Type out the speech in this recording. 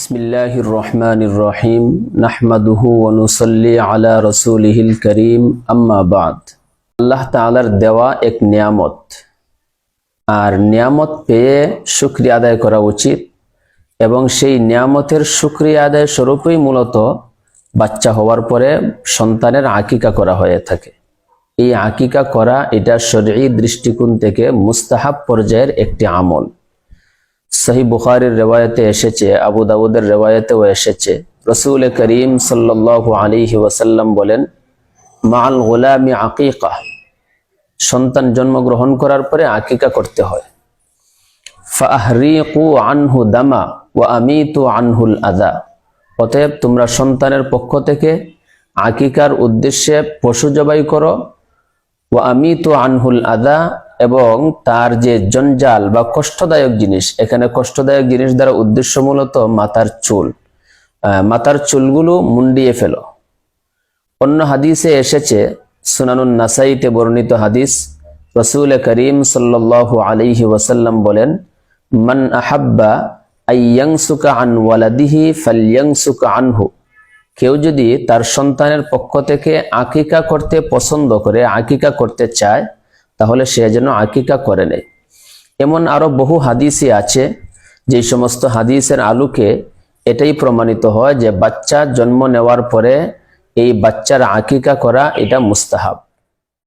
বিসমিল্লাহির রহমানির রহিম নাহমাদুহু ওয়ানুসল্লি আলা রসুলহিল করিম আম্মাবাদ আল্লাহ তালার দেওয়া এক নিয়ামত। আর নিয়ামত পেয়ে শুক্রিয়া আদায় করা উচিত। এবং সেই নিয়ামতের শুক্রিয়া আদায় স্বরূপই মূলত বাচ্চা হওয়ার পরে সন্তানের আকিকা করা হয়ে থাকে। এই আকিকা করা এটা শরীর দৃষ্টিকোণ থেকে মুস্তাহাব পর্যায়ের একটি আমল। সহি বুখারির রেওয়ায়তে এসেছে, আবু দাউদের রেওয়ায়তেও এসেছে। রসুল করিম সাল্লাল্লাহু আলাইহি ওয়াসাল্লাম বলেন মাল গোলামি আকিকা সন্তান জন্মগ্রহণ করার পরে আকিকা করতে হয়। আনহু দামা ও আমিতু আনহুল আদা অতএব তোমরা সন্তানের পক্ষ থেকে আকিকার উদ্দেশ্যে পশু জবাই করো। ও আমিতু আনহুল আদা এবং তার যে জঞ্জাল বা কষ্টদায়ক জিনিস, এখানে কষ্টদায়ক জিনিস দ্বারা উদ্দেশ্য মূলত মাতার চুল। মাতার চুলগুলো মুন্ডিয়ে ফেলো। অন্য হাদিসে এসেছে, সুনানুন নাসাইতে বর্ণিত হাদিস, রসুল করিম সাল্লাল্লাহু আলাইহি ওয়াসাল্লাম বলেন, মান আহাব্বা আইয়াংসুকা আন ওয়ালাদিহি ফালয়াংসুকা আনহু। কেউ যদি তার সন্তানের পক্ষ থেকে আকিকা করতে পছন্দ করে, আকিকা করতে চায় তাহলে সে যেন আকিকা করে নেয়। এমন আরও বহু হাদিসই আছে, যে সমস্ত হাদিসের আলোকে এটাই প্রমাণিত হয় যে বাচ্চা জন্ম নেওয়ার পরে এই বাচ্চার আকিকা করা এটা মুস্তাহাব।